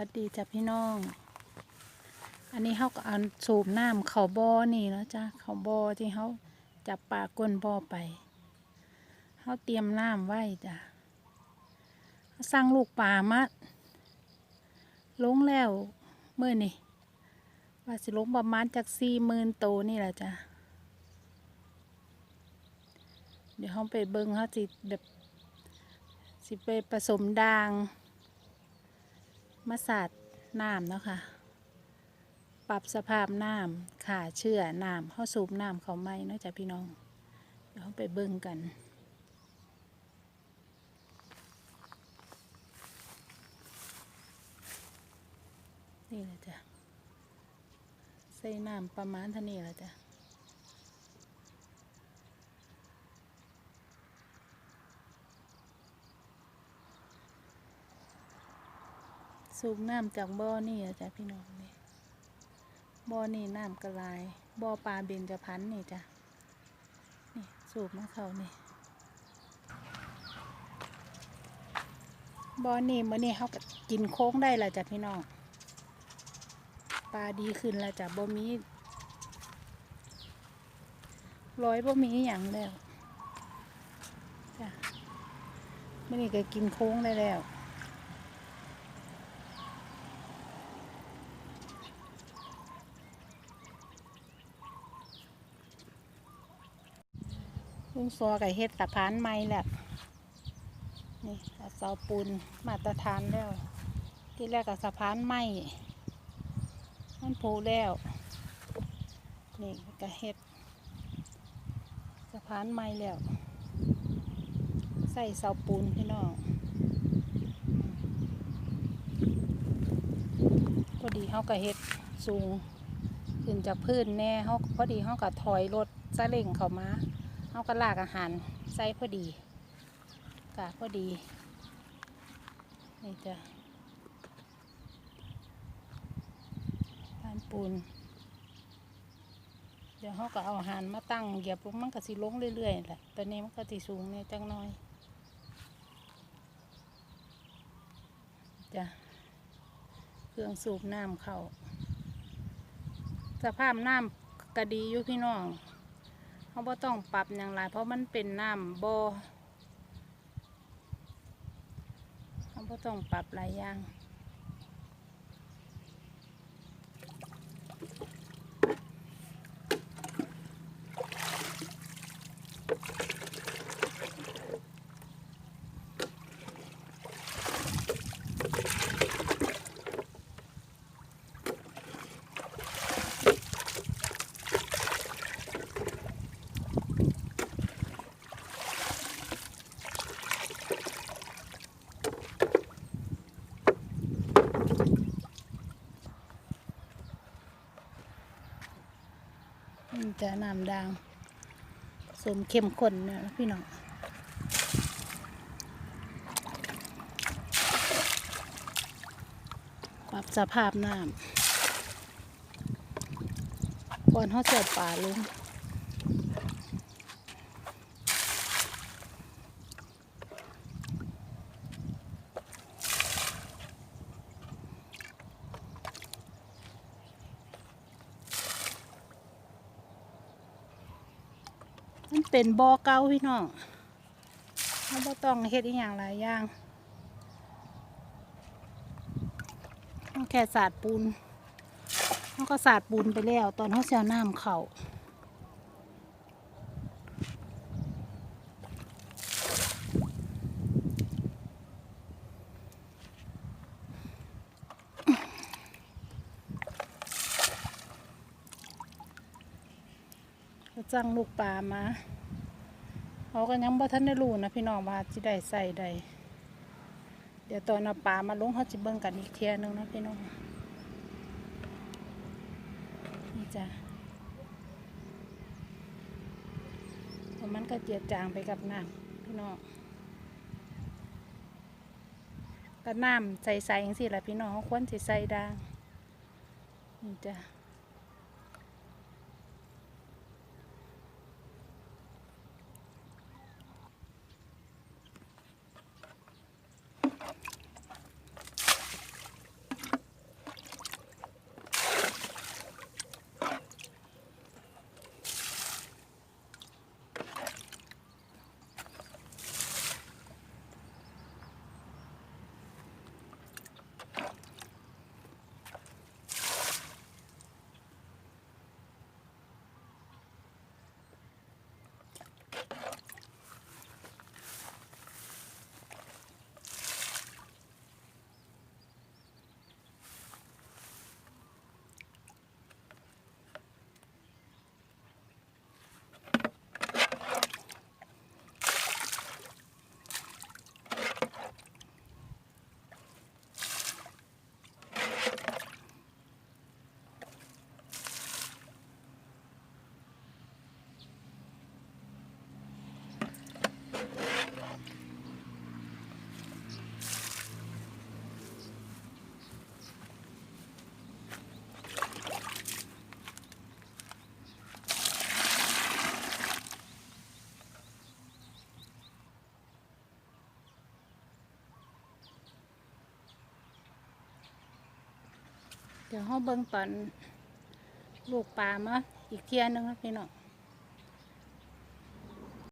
วัสดีจ้ะพี่น้อง อันนี้เขาก็เอาสูบน้ำเขาบ่อนี่เนาะจ้ะเขาบ่อที่เขาจับปลาก้นบ่อไปเขาเตรียมน้ำไว้จ้ะเขางลูกปลามาลงแล้วเมื่อนี่ว่าสิลงประมาณจากสี่หมื่นโตวนี่แหละจ้ะเดี๋ยวเขาไปเบิ้งเขาสิแบบสิไปผสมด่าง มาสาดน้ำเนาะค่ะ ปรับสภาพน้ำขาเชื่อน้ำเข้าสูบน้ำเขาไหมเนาะจ้ะพี่น้องเดี๋ยวไปเบิ่งกันนี่แหละจ้ะใส่น้ำประมาณเท่านี้แหละจ้ะ สูบน้ำจากบ่อนี่อะจ้ะพี่น้องนี่บ่อนี่น้ำกระลายบ่อปลาเบญจพรรณนี่จ้ะนี่สูบมาเขานี่บ่อนี่มื่อนี้เขาก็กินโค้งได้ละจ้ะพี่น้องปลาดีขึ้นล้วจ้ะบ่มีร้อยบ่มีอย่างแล้วจ้ะมื่อนี้ก็กินโค้งได้แล้ว ลุงซอกับเฮ็ดสะพานไม้แหละนี่เสาปูนมาตรฐานแล้ว ที่แรกกับสะพานไม้มันผูแล้วนี่ก็เฮ็ดสะพานไม้แล้วใส่เสาปูนพี่น้องพอดีเขาก็เฮ็ดสูงขึ้นจากพื้นแน่เขาพอดีเขาก็ถอยรถซาเล้งเข้ามา เขาก็ลากอาหารใส่พอดีกะพอดีนี่จ้ะทานปูนเดี๋ยวเขาก็เอาอาหารมาตั้งเหยียบลงมันก็สิลงเรื่อยๆแหละตอนนี้มันก็สิสูงเนี่ยจังน้อยจ้ะเครื่องสูบน้ำเขาสภาพน้ำก็ดีอยู่พี่น้อง เขาบ่ต้องปรับอย่างไรเพราะมันเป็นน้ำบ่เขาบ่ต้องปรับหลายอย่าง จะน้ำดางสมเข้มข้นเนี่ยนะพี่น้องปรับสภาพน้ำก่อนเขาเสิร์ฟป่าลุง เป็นบ่อเก่าพี่น้องเขาบ่ต้องเฮ็ดอีหยังหลายอย่างเขาแค่สาดปูนเขาก็สาดปูนไปแล้ว ตอนเขาเสียน้ำเขาก็จ้างลูกปลามา เขาก็ยังบ่ทันได้รู้นะพี่น้องว่าสิได้ใส่ใดเดี๋ยวตอนเอาปลามาลงเขาจะเบิ่งกันอีกเทียหนึงนะพี่น้องนี่จ้ะพราะมันก็เจียจางไปกับน้ำพี่น้องก็น้ำใสๆอย่างสิแหละพี่น้องเขาควรสิใส่ดางนี่จ้ะ เดี๋ยวเฮาเบิ่งตอนลูกปลามาอีกเที่ยหนึงนะพี่น้อง